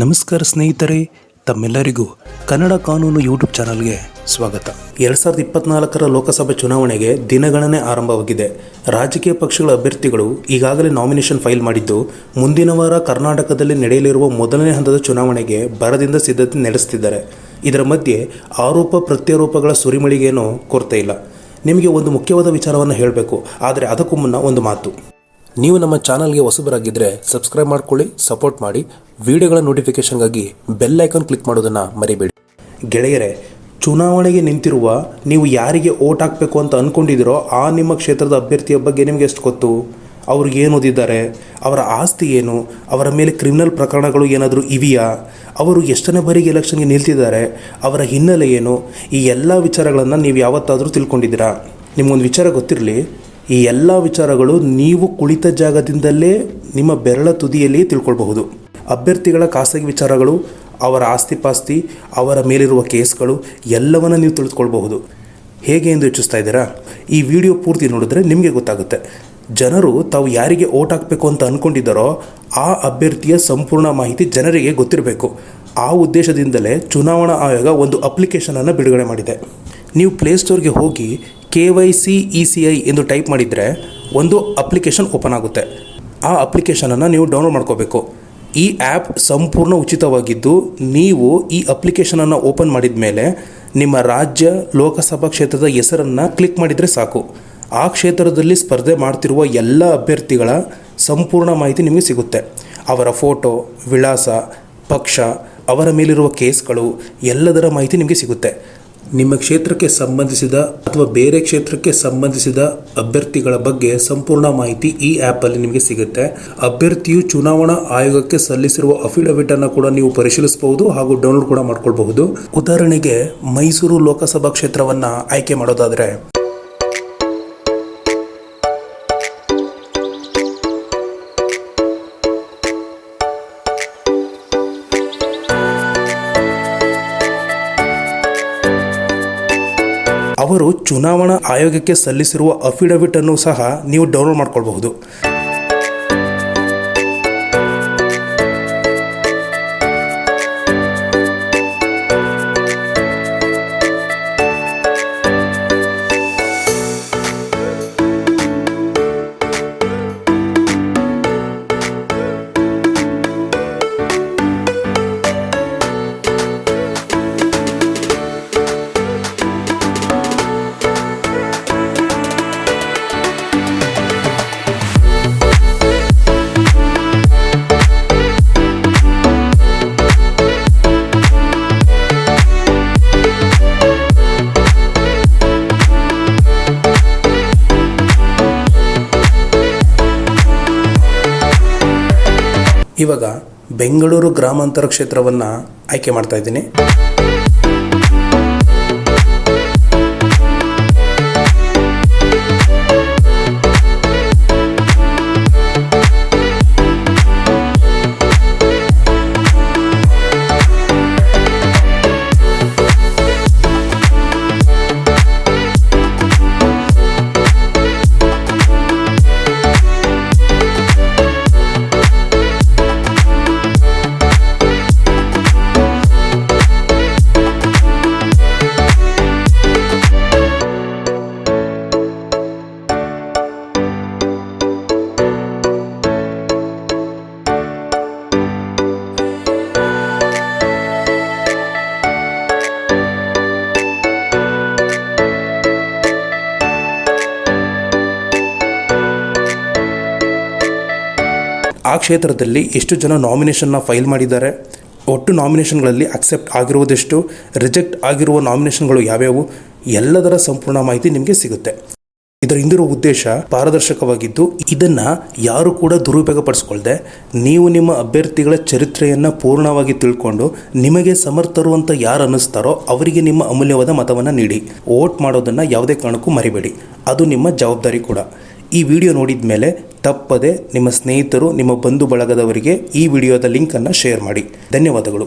ನಮಸ್ಕಾರ ಸ್ನೇಹಿತರೆ, ತಮ್ಮೆಲ್ಲರಿಗೂ ಕನ್ನಡ ಕಾನೂನು ಯೂಟ್ಯೂಬ್ ಚಾನಲ್ಗೆ ಸ್ವಾಗತ. ಎರಡ್ ಸಾವಿರದ ಇಪ್ಪತ್ನಾಲ್ಕರ ಲೋಕಸಭೆ ಚುನಾವಣೆಗೆ ದಿನಗಣನೆ ಆರಂಭವಾಗಿದೆ. ರಾಜಕೀಯ ಪಕ್ಷಗಳ ಅಭ್ಯರ್ಥಿಗಳು ಈಗಾಗಲೇ ನಾಮಿನೇಷನ್ ಫೈಲ್ ಮಾಡಿದ್ದು, ಮುಂದಿನ ವಾರ ಕರ್ನಾಟಕದಲ್ಲಿ ನಡೆಯಲಿರುವ ಮೊದಲನೇ ಹಂತದ ಚುನಾವಣೆಗೆ ಬರದಿಂದ ಸಿದ್ಧತೆ ನಡೆಸುತ್ತಿದ್ದಾರೆ. ಇದರ ಮಧ್ಯೆ ಆರೋಪ ಪ್ರತ್ಯಾರೋಪಗಳ ಸುರಿಮಳಿಗೇನೂ ಕೊರತೆ ಇಲ್ಲ. ನಿಮಗೆ ಒಂದು ಮುಖ್ಯವಾದ ವಿಚಾರವನ್ನು ಹೇಳಬೇಕು, ಆದರೆ ಅದಕ್ಕೂ ಮುನ್ನ ಒಂದು ಮಾತು. ನೀವು ನಮ್ಮ ಚಾನಲ್ಗೆ ಹೊಸಬರಾಗಿದ್ದರೆ ಸಬ್ಸ್ಕ್ರೈಬ್ ಮಾಡ್ಕೊಳ್ಳಿ, ಸಪೋರ್ಟ್ ಮಾಡಿ, ವಿಡಿಯೋಗಳ ನೋಟಿಫಿಕೇಷನ್ಗಾಗಿ ಬೆಲ್ ಐಕಾನ್ ಕ್ಲಿಕ್ ಮಾಡೋದನ್ನು ಮರಿಬೇಡಿ. ಗೆಳೆಯರೆ, ಚುನಾವಣೆಗೆ ನಿಂತಿರುವ ನೀವು ಯಾರಿಗೆ ಓಟ್ ಹಾಕಬೇಕು ಅಂತ ಅಂದ್ಕೊಂಡಿದ್ದೀರೋ ಆ ನಿಮ್ಮ ಕ್ಷೇತ್ರದ ಅಭ್ಯರ್ಥಿಯ ಬಗ್ಗೆ ನಿಮಗೆ ಎಷ್ಟು ಗೊತ್ತು? ಅವರು ಏನು ಓದಿದ್ದಾರೆ? ಅವರ ಆಸ್ತಿ ಏನು? ಅವರ ಮೇಲೆ ಕ್ರಿಮಿನಲ್ ಪ್ರಕರಣಗಳು ಏನಾದರೂ ಇವೆಯಾ? ಅವರು ಎಷ್ಟನೇ ಬಾರಿಗೆ ಎಲೆಕ್ಷನ್ಗೆ ನಿಲ್ತಿದ್ದಾರೆ? ಅವರ ಹಿನ್ನೆಲೆ ಏನು? ಈ ಎಲ್ಲ ವಿಚಾರಗಳನ್ನು ನೀವು ಯಾವತ್ತಾದರೂ ತಿಳ್ಕೊಂಡಿದ್ದೀರಾ? ನಿಮಗೊಂದು ವಿಚಾರ ಗೊತ್ತಿರಲಿ? ಈ ಎಲ್ಲ ವಿಚಾರಗಳು ನೀವು ಕುಳಿತ ಜಾಗದಿಂದಲೇ ನಿಮ್ಮ ಬೆರಳ ತುದಿಯಲ್ಲಿ ತಿಳ್ಕೊಳ್ಬಹುದು. ಅಭ್ಯರ್ಥಿಗಳ ಖಾಸಗಿ ವಿಚಾರಗಳು, ಅವರ ಆಸ್ತಿಪಾಸ್ತಿ, ಅವರ ಮೇಲಿರುವ ಕೇಸ್ಗಳು, ಎಲ್ಲವನ್ನು ನೀವು ತಿಳಿದುಕೊಳ್ಬಹುದು. ಹೇಗೆ ಎಂದು ಯೋಚಿಸ್ತಾ ಇದ್ದೀರಾ? ಈ ವಿಡಿಯೋ ಪೂರ್ತಿ ನೋಡಿದ್ರೆ ನಿಮಗೆ ಗೊತ್ತಾಗುತ್ತೆ. ಜನರು ತಾವು ಯಾರಿಗೆ ಓಟ್ ಹಾಕಬೇಕು ಅಂತ ಅಂದ್ಕೊಂಡಿದ್ದಾರೋ ಆ ಅಭ್ಯರ್ಥಿಯ ಸಂಪೂರ್ಣ ಮಾಹಿತಿ ಜನರಿಗೆ ಗೊತ್ತಿರಬೇಕು. ಆ ಉದ್ದೇಶದಿಂದಲೇ ಚುನಾವಣಾ ಆಯೋಗ ಒಂದು ಅಪ್ಲಿಕೇಶನನ್ನು ಬಿಡುಗಡೆ ಮಾಡಿದೆ. ನೀವು ಪ್ಲೇಸ್ಟೋರ್ಗೆ ಹೋಗಿ K Y C E C I ಎಂದು ಟೈಪ್ ಮಾಡಿದರೆ ಒಂದು ಅಪ್ಲಿಕೇಶನ್ ಓಪನ್ ಆಗುತ್ತೆ. ಆ ಅಪ್ಲಿಕೇಶನನ್ನು ನೀವು ಡೌನ್ಲೋಡ್ ಮಾಡ್ಕೋಬೇಕು. ಈ ಆ್ಯಪ್ ಸಂಪೂರ್ಣ ಉಚಿತವಾಗಿದ್ದು ನೀವು ಈ ಅಪ್ಲಿಕೇಶನನ್ನು ಓಪನ್ ಮಾಡಿದ ಮೇಲೆ ನಿಮ್ಮ ರಾಜ್ಯ, ಲೋಕಸಭಾ ಕ್ಷೇತ್ರದ ಹೆಸರನ್ನು ಕ್ಲಿಕ್ ಮಾಡಿದರೆ ಸಾಕು. ಆ ಕ್ಷೇತ್ರದಲ್ಲಿ ಸ್ಪರ್ಧೆ ಮಾಡ್ತಿರುವ ಎಲ್ಲ ಅಭ್ಯರ್ಥಿಗಳ ಸಂಪೂರ್ಣ ಮಾಹಿತಿ ನಿಮಗೆ ಸಿಗುತ್ತೆ. ಅವರ ಫೋಟೋ, ವಿಳಾಸ, ಪಕ್ಷ, ಅವರ ಮೇಲಿರುವ ಕೇಸ್ಗಳು, ಎಲ್ಲದರ ಮಾಹಿತಿ ನಿಮಗೆ ಸಿಗುತ್ತೆ. ನಿಮ್ಮ ಕ್ಷೇತ್ರಕ್ಕೆ ಸಂಬಂಧಿಸಿದ ಅಥವಾ ಬೇರೆ ಕ್ಷೇತ್ರಕ್ಕೆ ಸಂಬಂಧಿಸಿದ ಅಭ್ಯರ್ಥಿಗಳ ಬಗ್ಗೆ ಸಂಪೂರ್ಣ ಮಾಹಿತಿ ಈ ಆ್ಯಪಲ್ಲಿ ನಿಮಗೆ ಸಿಗುತ್ತೆ. ಅಭ್ಯರ್ಥಿಯು ಚುನಾವಣಾ ಆಯೋಗಕ್ಕೆ ಸಲ್ಲಿಸಿರುವ ಅಫಿಡವಿಟ್ ಅನ್ನು ಕೂಡ ನೀವು ಪರಿಶೀಲಿಸಬಹುದು ಹಾಗೂ ಡೌನ್ಲೋಡ್ ಕೂಡ ಮಾಡ್ಕೊಳ್ಬಹುದು. ಉದಾಹರಣೆಗೆ ಮೈಸೂರು ಲೋಕಸಭಾ ಕ್ಷೇತ್ರವನ್ನ ಆಯ್ಕೆ ಮಾಡೋದಾದ್ರೆ ಅವರು ಚುನಾವಣಾ ಆಯೋಗಕ್ಕೆ ಸಲ್ಲಿಸಿರುವ ಅಫಿಡವಿಟ್ ಅನ್ನು ಸಹ ನೀವು ಡೌನ್ಲೋಡ್ ಮಾಡ್ಕೊಳ್ಬಹುದು. ಇವಾಗ ಬೆಂಗಳೂರು ಗ್ರಾಮಾಂತರ ಕ್ಷೇತ್ರವನ್ನು ಆಯ್ಕೆ ಮಾಡ್ತಾ ಇದ್ದೀನಿ. ಆ ಕ್ಷೇತ್ರದಲ್ಲಿ ಎಷ್ಟು ಜನ ನಾಮಿನೇಷನ್ನ ಫೈಲ್ ಮಾಡಿದ್ದಾರೆ? ಒಟ್ಟು ನಾಮಿನೇಷನ್ಗಳಲ್ಲಿ ಅಕ್ಸೆಪ್ಟ್ ಆಗಿರುವುದೆಷ್ಟು? ರಿಜೆಕ್ಟ್ ಆಗಿರುವ ನಾಮಿನೇಷನ್ಗಳು ಯಾವ್ಯಾವು? ಎಲ್ಲದರ ಸಂಪೂರ್ಣ ಮಾಹಿತಿ ನಿಮಗೆ ಸಿಗುತ್ತೆ. ಇದರ ಹಿಂದಿರುವ ಉದ್ದೇಶ ಪಾರದರ್ಶಕವಾಗಿದ್ದು, ಇದನ್ನು ಯಾರು ಕೂಡ ದುರುಪಯೋಗ ಪಡಿಸ್ಕೊಳ್ಳದೆ ನೀವು ನಿಮ್ಮ ಅಭ್ಯರ್ಥಿಗಳ ಚರಿತ್ರೆಯನ್ನು ಪೂರ್ಣವಾಗಿ ತಿಳ್ಕೊಂಡು, ನಿಮಗೆ ಸಮರ್ಥರು ಅಂತ ಯಾರು ಅನ್ನಿಸ್ತಾರೋ ಅವರಿಗೆ ನಿಮ್ಮ ಅಮೂಲ್ಯವಾದ ಮತವನ್ನು ನೀಡಿ. ವೋಟ್ ಮಾಡೋದನ್ನ ಯಾವುದೇ ಕಾರಣಕ್ಕೂ ಮರಿಬೇಡಿ. ಅದು ನಿಮ್ಮ ಜವಾಬ್ದಾರಿ ಕೂಡ. ಈ ವಿಡಿಯೋ ನೋಡಿದ ಮೇಲೆ ತಪ್ಪದೆ ನಿಮ್ಮ ಸ್ನೇಹಿತರು, ನಿಮ್ಮ ಬಂಧು ಬಳಗದವರಿಗೆ ಈ ವಿಡಿಯೋದ ಲಿಂಕನ್ನು ಶೇರ್ ಮಾಡಿ. ಧನ್ಯವಾದಗಳು.